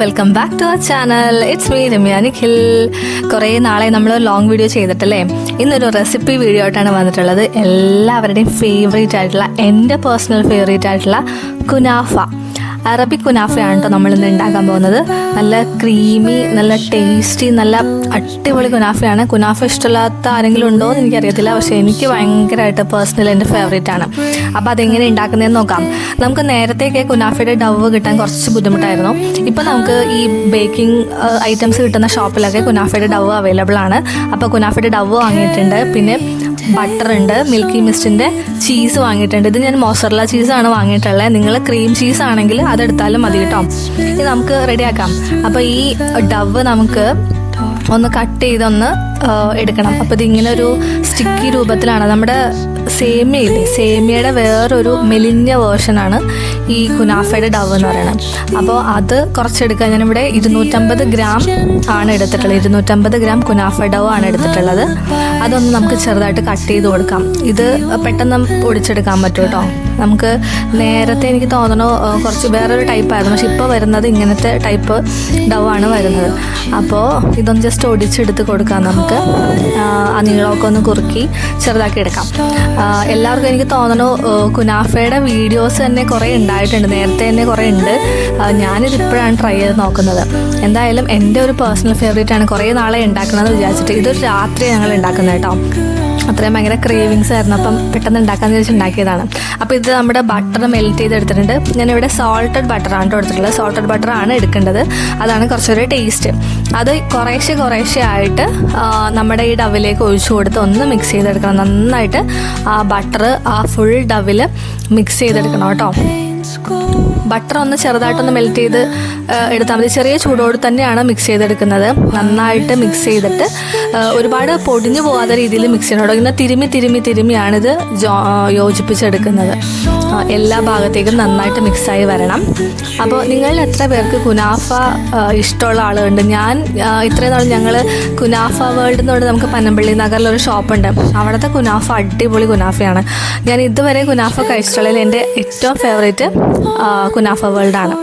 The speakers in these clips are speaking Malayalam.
Welcome back to our channel it's me Ramya Nikhil കുറേ നാളെ നമ്മൾ ലോങ് വീഡിയോ ചെയ്തിട്ടല്ലേ? ഇന്നൊരു റെസിപ്പി വീഡിയോ ആയിട്ടാണ് വന്നിട്ടുള്ളത്. എല്ലാവരുടെയും ഫേവറേറ്റ് ആയിട്ടുള്ള എന്റെ പേഴ്സണൽ ഫേവറേറ്റ് ആയിട്ടുള്ള കുനാഫ. അറബിക് കുനാഫയാണ് കേട്ടോ നമ്മൾ ഇന്ന് ഉണ്ടാക്കാൻ പോകുന്നത്. നല്ല ക്രീമി നല്ല ടേസ്റ്റി നല്ല അടിപൊളി കുനാഫയാണ്. കുനാഫ ഇഷ്ടമില്ലാത്ത ആരെങ്കിലും ഉണ്ടോ എന്ന് എനിക്കറിയത്തില്ല. പക്ഷേ എനിക്ക് ഭയങ്കരമായിട്ട് പേഴ്സണൽ എന്റെ ഫേവറേറ്റ് ആണ്. അപ്പോൾ അതെങ്ങനെ ഉണ്ടാക്കുന്നതെന്ന് നോക്കാം. നമുക്ക് നേരത്തേക്ക് കുനാഫയുടെ ഡവ് കിട്ടാൻ കുറച്ച് ബുദ്ധിമുട്ടായിരുന്നു. ഇപ്പം നമുക്ക് ഈ ബേക്കിംഗ് ഐറ്റംസ് കിട്ടുന്ന ഷോപ്പിലൊക്കെ കുനാഫയുടെ ഡവ് അവൈലബിൾ ആണ്. അപ്പോൾ കുനാഫയുടെ ഡവ് വാങ്ങിയിട്ടുണ്ട്. പിന്നെ ബട്ടർ ഉണ്ട് മിൽക്കി മിസ്റ്റിന്റെ ചീസ് വാങ്ങിയിട്ടുണ്ട്. ഇത് ഞാൻ മോസറല ചീസാണ് വാങ്ങിയിട്ടുള്ളത്. നിങ്ങൾ ക്രീം ചീസ് ആണെങ്കിൽ അതെടുത്താലും മതി കേട്ടോ. ഇത് നമുക്ക് റെഡിയാക്കാം. അപ്പോൾ ഈ ഡവ് നമുക്ക് ഒന്ന് കട്ട് ചെയ്തൊന്ന് എടുക്കണം. അപ്പോൾ ഇതിങ്ങനെ ഒരു സ്റ്റിക്കി രൂപത്തിലാണ്. നമ്മുടെ സേമിയയില്ലേ? സേമിയയുടെ വേറൊരു മെലിഞ്ഞ വേർഷനാണ് ഈ കുനാഫയുടെ ഡവ് എന്ന് പറയുന്നത് അപ്പോൾ അത് കുറച്ചെടുക്കാൻ ഞാനിവിടെ ഇരുന്നൂറ്റമ്പത് ഗ്രാം ആണ് എടുത്തിട്ടുള്ളത്. ഇരുന്നൂറ്റമ്പത് ഗ്രാം കുനാഫ ഡവ് ആണ് എടുത്തിട്ടുള്ളത്. അതൊന്ന് നമുക്ക് ചെറുതായിട്ട് കട്ട് ചെയ്ത് കൊടുക്കാം. ഇത് പെട്ടെന്ന് പൊടിച്ചെടുക്കാൻ പറ്റും കേട്ടോ. നമുക്ക് നേരത്തെ എനിക്ക് തോന്നണു കുറച്ച് വേറൊരു ടൈപ്പായിരുന്നു പക്ഷെ ഇപ്പോൾ വരുന്നത് ഇങ്ങനത്തെ ടൈപ്പ് ഡവ് ആണ് വരുന്നത്. അപ്പോൾ ഇതൊന്ന് ജസ്റ്റ് ഒടിച്ചെടുത്ത് കൊടുക്കാം നമുക്ക്. ആ, നീളമൊക്കെ ഒന്ന് കുറുക്കി ചെറുതാക്കി എടുക്കാം. എല്ലാവർക്കും എനിക്ക് തോന്നണു കുനാഫയുടെ വീഡിയോസ് തന്നെ കുറേ ഉണ്ടായിട്ടുണ്ട്. നേരത്തെ തന്നെ കുറേ ഉണ്ട്. ഞാനിത് ഇപ്പോഴാണ് ട്രൈ ചെയ്ത് നോക്കുന്നത്. എന്തായാലും എന്റെ ഒരു പേഴ്സണൽ ഫേവറേറ്റ് ആണ് കുറേ നാളെ ഉണ്ടാക്കണമെന്ന് വിചാരിച്ചിട്ട് ഇതൊരു രാത്രി ഞങ്ങൾ ഉണ്ടാക്കുന്നത് കേട്ടോ. അത്രയും ഭയങ്കര ക്രേവിങ്സ് ആയിരുന്നു. അപ്പം പെട്ടെന്ന് ഉണ്ടാക്കാന്ന് വെച്ച് ഉണ്ടാക്കിയതാണ്. അപ്പോൾ ഇത് നമ്മുടെ ബട്ടർ മെൽറ്റ് ചെയ്ത് ചെയ്തെടുത്തിട്ടുണ്ട്. ഞാനിവിടെ സോൾട്ടഡ് ബട്ടറാണ് എടുത്തിട്ടുള്ളത് സോൾട്ടഡ് ആണ് എടുക്കേണ്ടത്. അതാണ് കുറച്ചൊരു ടേസ്റ്റ് അത് കുറേശ്ശെ കുറേശ്ശെ ആയിട്ട് നമ്മുടെ ഈ ഡവിലേക്ക് ഒഴിച്ചു കൊടുത്ത് ഒന്ന് മിക്സ് ചെയ്തെടുക്കണം. നന്നായിട്ട് ആ ബട്ടർ ആ ഫുൾ ഡവിൽ മിക്സ് ചെയ്തെടുക്കണം കേട്ടോ. ബട്ടർ ഒന്ന് ചെറുതായിട്ടൊന്ന് മെൽറ്റ് ചെയ്ത് എടുത്താൽ മതി. ചെറിയ ചൂടോട് തന്നെയാണ് മിക്സ് ചെയ്തെടുക്കുന്നത്. നന്നായിട്ട് മിക്സ് ചെയ്തിട്ട് ഒരുപാട് പൊടിഞ്ഞു പോകാത്ത രീതിയിൽ മിക്സ് ചെയ്യണം ഇങ്ങനെ തിരുമി തിരുമി തിരുമിയാണിത് യോജിപ്പിച്ചെടുക്കുന്നത്. എല്ലാ ഭാഗത്തേക്കും നന്നായിട്ട് മിക്സായി വരണം. അപ്പോൾ നിങ്ങൾ എത്ര പേർക്ക് കുനാഫ ഇഷ്ടമുള്ള ആളുകളുണ്ട് ഞാൻ ഇത്രയും നാൾ ഞങ്ങൾ കുനാഫ വേൾഡ് എന്ന് നമുക്ക് പനമ്പള്ളി നഗറിൽ ഒരു ഷോപ്പുണ്ട് അവിടുത്തെ കുനാഫ അടിപൊളി കുനാഫയാണ്. ഞാൻ ഇതുവരെ കുനാഫ കഴിച്ചിട്ടുള്ളതിൽ എന്റെ ഏറ്റവും ഫേവറേറ്റ് കുനാഫ വേൾഡാണ്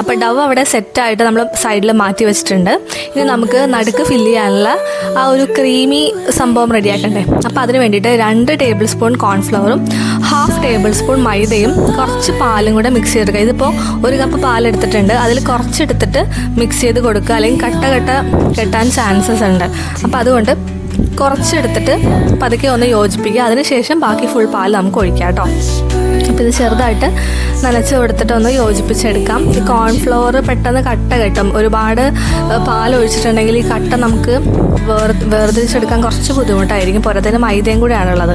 അപ്പോൾ ഡവ് അവിടെ സെറ്റായിട്ട് നമ്മൾ സൈഡിൽ മാറ്റി വെച്ചിട്ടുണ്ട്. ഇനി നമുക്ക് നടുക്ക് ഫില്ല് ചെയ്യാനുള്ള ആ ഒരു ക്രീമി സംഭവം റെഡിയാക്കണ്ടേ അപ്പോൾ അതിന് വേണ്ടിയിട്ട് രണ്ട് ടേബിൾ സ്പൂൺ കോൺഫ്ലവറും ഹാഫ് ടേബിൾ സ്പൂൺ മൈദയും കുറച്ച് പാലും കൂടെ മിക്സ് ചെയ്തെടുക്കുക. ഇതിപ്പോൾ ഒരു കപ്പ് പാലെടുത്തിട്ടുണ്ട് അതിൽ കുറച്ചെടുത്തിട്ട് മിക്സ് ചെയ്ത് കൊടുക്കുക. അല്ലെങ്കിൽ കട്ട കട്ട കെട്ടാൻ ചാൻസസ് ഉണ്ട്. അപ്പോൾ അതുകൊണ്ട് കുറച്ചെടുത്തിട്ട് പതുക്കെ ഒന്ന് യോജിപ്പിക്കുക. അതിനുശേഷം ബാക്കി ഫുൾ പാൽ നമുക്ക് ഒഴിക്കാം കേട്ടോ. അപ്പോൾ ഇത് ചെറുതായിട്ട് നനച്ച് കൊടുത്തിട്ട് ഒന്ന് യോജിപ്പിച്ചെടുക്കാം. ഈ കോൺഫ്ലവർ പെട്ടെന്ന് കട്ട കിട്ടും. ഒരുപാട് പാൽ ഒഴിച്ചിട്ടുണ്ടെങ്കിൽ ഈ കട്ട നമുക്ക് വേർ വേർതിരിച്ചെടുക്കാൻ കുറച്ച് ബുദ്ധിമുട്ടായിരിക്കും. പുറത്തേന് മൈദയും കൂടെയാണുള്ളത്.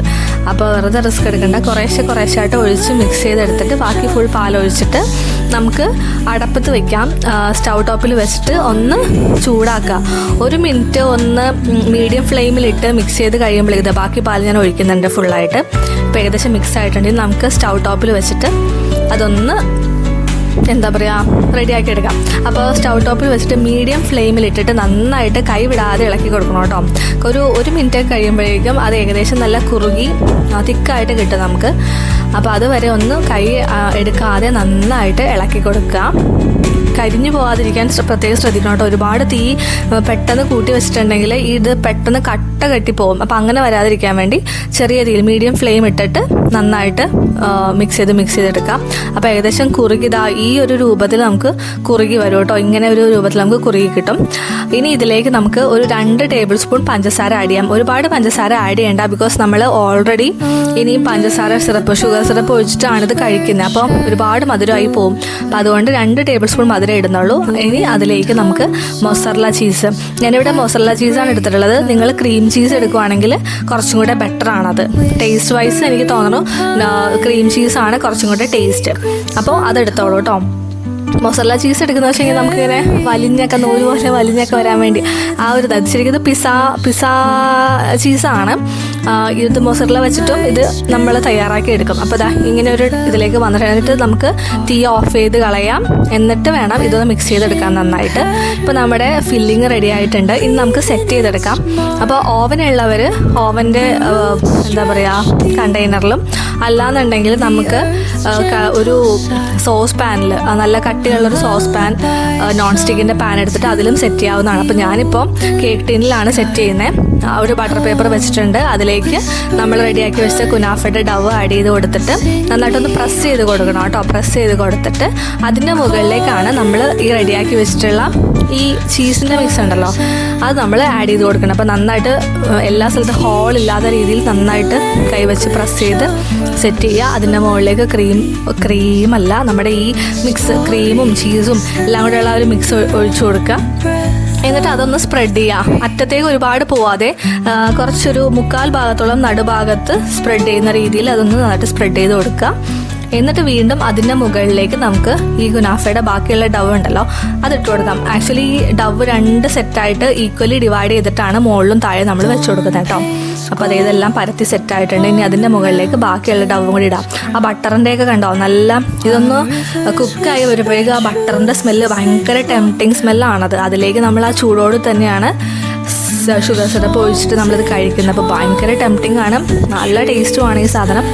അപ്പോൾ വെറുതെ റിസ്ക് എടുക്കേണ്ട. കുറേശ്ശെ കുറേശ്ശായിട്ട് ഒഴിച്ച് മിക്സ് ചെയ്തെടുത്തിട്ട് ബാക്കി ഫുൾ പാൽ ഒഴിച്ചിട്ട് നമുക്ക് അടപ്പത്ത് വെക്കാം. സ്റ്റൗ ടോപ്പിൽ വെച്ചിട്ട് ഒന്ന് ചൂടാക്കുക ഒരു മിനിറ്റ് ഒന്ന് മീഡിയം ഫ്ലെയിമിലിട്ട് മിക്സ് ചെയ്ത് കഴിയുമ്പോഴേക്ക് ബാക്കി പാൽ ഞാൻ ഒഴിക്കുന്നുണ്ട് ഫുള്ളായിട്ട് ഇപ്പോൾ ഏകദേശം മിക്സ് ആയിട്ടുണ്ടെങ്കിൽ നമുക്ക് സ്റ്റൗ ടോപ്പിൽ വെച്ചിട്ട് അതൊന്ന് എന്താ പറയുക റെഡിയാക്കി എടുക്കാം. അപ്പോൾ സ്റ്റൗ ടോപ്പിൽ വെച്ചിട്ട് മീഡിയം ഫ്ലെയിമിൽ ഇട്ടിട്ട് നന്നായിട്ട് കൈ വിടാതെ ഇളക്കി കൊടുക്കണം കേട്ടോ. ഒരു ഒരു മിനിറ്റ് കഴിയുമ്പോഴേക്കും അത് ഏകദേശം നല്ല കുറുകി തിക്കായിട്ട് കിട്ടും നമുക്ക്. അപ്പോൾ അതുവരെ ഒന്ന് കൈ എടുക്കാതെ നന്നായിട്ട് ഇളക്കി കൊടുക്കുക കരിഞ്ഞു പോവാതിരിക്കാൻ പ്രത്യേകം ശ്രദ്ധിക്കണം കേട്ടോ. ഒരുപാട് തീ പെട്ടെന്ന് കൂട്ടി വെച്ചിട്ടുണ്ടെങ്കിൽ ഇത് പെട്ടെന്ന് കട്ട കെട്ടിപ്പോകും അപ്പം അങ്ങനെ വരാതിരിക്കാൻ വേണ്ടി ചെറിയ രീതിയിൽ മീഡിയം ഫ്ലെയിം ഇട്ടിട്ട് നന്നായിട്ട് മിക്സ് ചെയ്ത് മിക്സ് ചെയ്തെടുക്കാം. അപ്പോൾ ഏകദേശം കുറുകിതാ ഈ ഒരു രൂപത്തിൽ നമുക്ക് കുറുകി വരും കേട്ടോ. ഇങ്ങനെ ഒരു രൂപത്തിൽ നമുക്ക് കുറുകി കിട്ടും. ഇനി ഇതിലേക്ക് നമുക്ക് ഒരു രണ്ട് ടേബിൾ സ്പൂൺ പഞ്ചസാര ആഡ് ചെയ്യാം. ഒരുപാട് പഞ്ചസാര ആഡ് ചെയ്യേണ്ട ബിക്കോസ് നമ്മൾ ഓൾറെഡി ഇനിയും പഞ്ചസാര സിറപ്പ് ഷുഗർ സിറപ്പ് ഒഴിച്ചിട്ടാണ് ഇത് കഴിക്കുന്നത് അപ്പോൾ ഒരുപാട് മധുരമായി പോകും അപ്പം അതുകൊണ്ട് രണ്ട് ടേബിൾ സ്പൂൺ മധുരം ഇടുന്നുള്ളൂ. ഇനി അതിലേക്ക് നമുക്ക് മൊസറല ചീസ് ഞാനിവിടെ മൊസറല ചീസാണ് എടുത്തിട്ടുള്ളത്. നിങ്ങൾ ക്രീം ചീസ് എടുക്കുവാണെങ്കിൽ കുറച്ചും കൂടെ ബെറ്റർ ആണത്. ടേസ്റ്റ് വൈസ് എനിക്ക് തോന്നുന്നു ക്രീം ചീസാണ് കുറച്ചും കൂടെ ടേസ്റ്റ് അപ്പോൾ അതെടുത്തോളൂ കേട്ടോ. മൊസറല ചീസ് എടുക്കുന്ന വെച്ചെങ്കിൽ നമുക്കിങ്ങനെ വലിഞ്ഞൊക്കെ നൂൽ പോലെ വലിഞ്ഞൊക്കെ വരാൻ വേണ്ടി ആ ഒരു ഇത്. ശരിക്കും പിസ പിസ ചീസാണ് ഇത് മൊസറില വെച്ചിട്ടും ഇത് നമ്മൾ തയ്യാറാക്കി എടുക്കും. അപ്പോൾ ഇതാ ഇങ്ങനെ ഒരു ഇതിലേക്ക് വന്നിട്ട് നമുക്ക് തീ ഓഫ് ചെയ്ത് കളയാം. എന്നിട്ട് വേണം ഇതൊന്ന് മിക്സ് ചെയ്തെടുക്കാൻ നന്നായിട്ട്. ഇപ്പോൾ നമ്മുടെ ഫില്ലിങ് റെഡി ആയിട്ടുണ്ട്. ഇനി നമുക്ക് സെറ്റ് ചെയ്തെടുക്കാം. അപ്പോൾ ഓവനുള്ളവർ ഓവന്റെ എന്താ പറയുക കണ്ടെയ്നറിലും അല്ലാന്നുണ്ടെങ്കിൽ നമുക്ക് ഒരു സോസ് പാനിൽ നല്ല കട്ടിയുള്ള ഒരു സോസ് പാൻ നോൺ സ്റ്റിക്കിന്റെ പാൻ എടുത്തിട്ട് അതിലും സെറ്റ് ചെയ്യാവുന്നതാണ്. അപ്പോൾ ഞാനിപ്പോൾ കേക്ക് ടീനിലാണ് സെറ്റ് ചെയ്യുന്നത് ഒരു ബട്ടർ പേപ്പർ വെച്ചിട്ടുണ്ട്. അതിലേക്ക് നമ്മൾ റെഡിയാക്കി വെച്ച കുനാഫയുടെ ഡവ് ആഡ് ചെയ്ത് കൊടുത്തിട്ട് നന്നായിട്ടൊന്ന് പ്രസ് ചെയ്ത് കൊടുക്കണം കേട്ടോ. പ്രസ് ചെയ്ത് കൊടുത്തിട്ട് അതിന്റെ മുകളിലേക്കാണ് നമ്മൾ ഈ റെഡിയാക്കി വെച്ചിട്ടുള്ള ഈ ചീസിന്റെ മിക്സ് ഉണ്ടല്ലോ. അത് നമ്മൾ ആഡ് ചെയ്ത് കൊടുക്കണം. അപ്പോൾ നന്നായിട്ട് എല്ലാ സ്ഥലത്തും ഹോൾ ഇല്ലാത്ത രീതിയിൽ നന്നായിട്ട് കൈവച്ച് പ്രസ് ചെയ്ത് സെറ്റ് ചെയ്യുക. അതിന്റെ മുകളിലേക്ക് ക്രീം ക്രീമല്ല നമ്മുടെ ഈ മിക്സ് ക്രീമും ചീസും എല്ലാം കൂടെയുള്ള ഒരു മിക്സ് ഒഴിച്ചു കൊടുക്കുക. എന്നിട്ട് അതൊന്ന് സ്പ്രെഡ് ചെയ്യുക. അറ്റത്തേക്ക് ഒരുപാട് പോവാതെ കുറച്ചൊരു മുക്കാൽ ഭാഗത്തോളം നടുഭാഗത്ത് സ്പ്രെഡ് ചെയ്യുന്ന രീതിയിൽ അതൊന്ന് നന്നായിട്ട് സ്പ്രെഡ് ചെയ്ത് കൊടുക്കുക. എന്നിട്ട് വീണ്ടും അതിന്റെ മുകളിലേക്ക് നമുക്ക് ഈ ഗുനാഫയുടെ ബാക്കിയുള്ള ഡവ് ഉണ്ടല്ലോ അത് ഇട്ട് കൊടുക്കാം. ആക്ച്വലി ഈ ഡവ് രണ്ട് സെറ്റായിട്ട് ഈക്വലി ഡിവൈഡ് ചെയ്തിട്ടാണ് മുകളിലും താഴെ നമ്മൾ വെച്ചു കൊടുക്കുന്നത് കേട്ടോ. അപ്പോൾ അത് ഇതെല്ലാം പരത്തി സെറ്റ് ആയിട്ടുണ്ട്. ഇനി അതിന്റെ മുകളിലേക്ക് ബാക്കിയുള്ള ഡവും കൂടി ഇടാം. ആ ബട്ടറിന്റെ ഒക്കെ കണ്ടോ? നല്ല ഇതൊന്ന് കുക്കായി വരുമ്പോഴേക്കും ആ ബട്ടറിന്റെ സ്മെല്ല് ഭയങ്കര ടെംപ്റ്റിങ് സ്മെല്ലാണത് അതിലേക്ക് നമ്മൾ ആ ചൂടോട് തന്നെയാണ് ഷുഗർ സിറപ്പ് ഒഴിച്ചിട്ട് നമ്മളിത് കഴിക്കുന്നത്. അപ്പോൾ ഭയങ്കര ടെംപ്റ്റിംഗ് ആണ്. നല്ല ടേസ്റ്റുമാണ് ഈ സാധനം.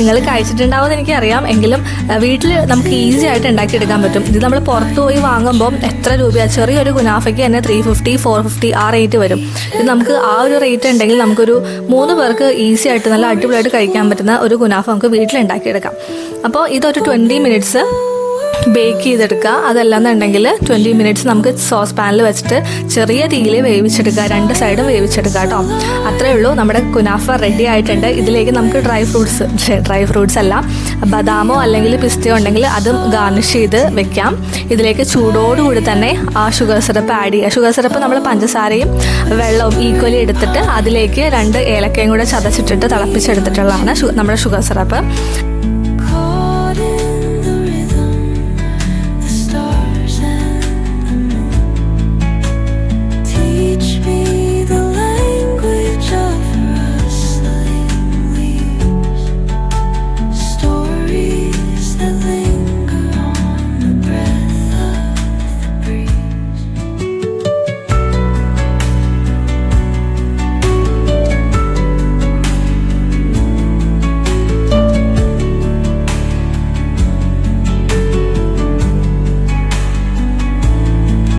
നിങ്ങൾ കഴിച്ചിട്ടുണ്ടാവുമെന്ന് എനിക്കറിയാം. എങ്കിലും വീട്ടിൽ നമുക്ക് ഈസി ആയിട്ട് ഉണ്ടാക്കിയെടുക്കാൻ പറ്റും. ഇത് നമ്മൾ പുറത്ത് പോയി വാങ്ങുമ്പോൾ എത്ര രൂപയാണ് ചെറിയൊരു ഗുനാഫയ്ക്ക് തന്നെ ത്രീ ഫിഫ്റ്റി ഫോർ ഫിഫ്റ്റി ആ റേറ്റ് വരും. ഇത് നമുക്ക് ആ ഒരു റേറ്റ് ഉണ്ടെങ്കിൽ നമുക്കൊരു മൂന്ന് പേർക്ക് ഈസി ആയിട്ട് നല്ല അടിപൊളിയായിട്ട് കഴിക്കാൻ പറ്റുന്ന ഒരു ഗുനാഫ നമുക്ക് വീട്ടിൽ ഉണ്ടാക്കിയെടുക്കാം. അപ്പോൾ ഇതൊരു ട്വന്റി മിനിറ്റ്സ് ബേക്ക് ചെയ്തെടുക്കുക. അതല്ലാന്നുണ്ടെങ്കിൽ ട്വന്റി മിനിറ്റ്സ് നമുക്ക് സോസ് പാനിൽ വെച്ചിട്ട് ചെറിയ തീയിൽ വേവിച്ചെടുക്കുക. രണ്ട് സൈഡും വേവിച്ചെടുക്കുക കേട്ടോ അത്രയേ ഉള്ളൂ. നമ്മുടെ കുനാഫ റെഡി ആയിട്ടുണ്ട്. ഇതിലേക്ക് നമുക്ക് ഡ്രൈ ഫ്രൂട്ട്സ് ഡ്രൈ ഫ്രൂട്ട്സ് അല്ല ബദാമോ അല്ലെങ്കിൽ പിസ്തയോ ഉണ്ടെങ്കിൽ അതും ഗാർണിഷ് ചെയ്ത് വെക്കാം. ഇതിലേക്ക് ചൂടോടുകൂടി തന്നെ ആ ഷുഗർ സിറപ്പ് ആഡ് ചെയ്യുക. ഷുഗർ സിറപ്പ് നമ്മൾ പഞ്ചസാരയും വെള്ളവും ഈക്വലി എടുത്തിട്ട് അതിലേക്ക് രണ്ട് ഏലക്കയും കൂടെ ചതച്ചിട്ടിട്ട് തിളപ്പിച്ചെടുത്തിട്ടുള്ളതാണ് നമ്മുടെ ഷുഗർ സിറപ്പ്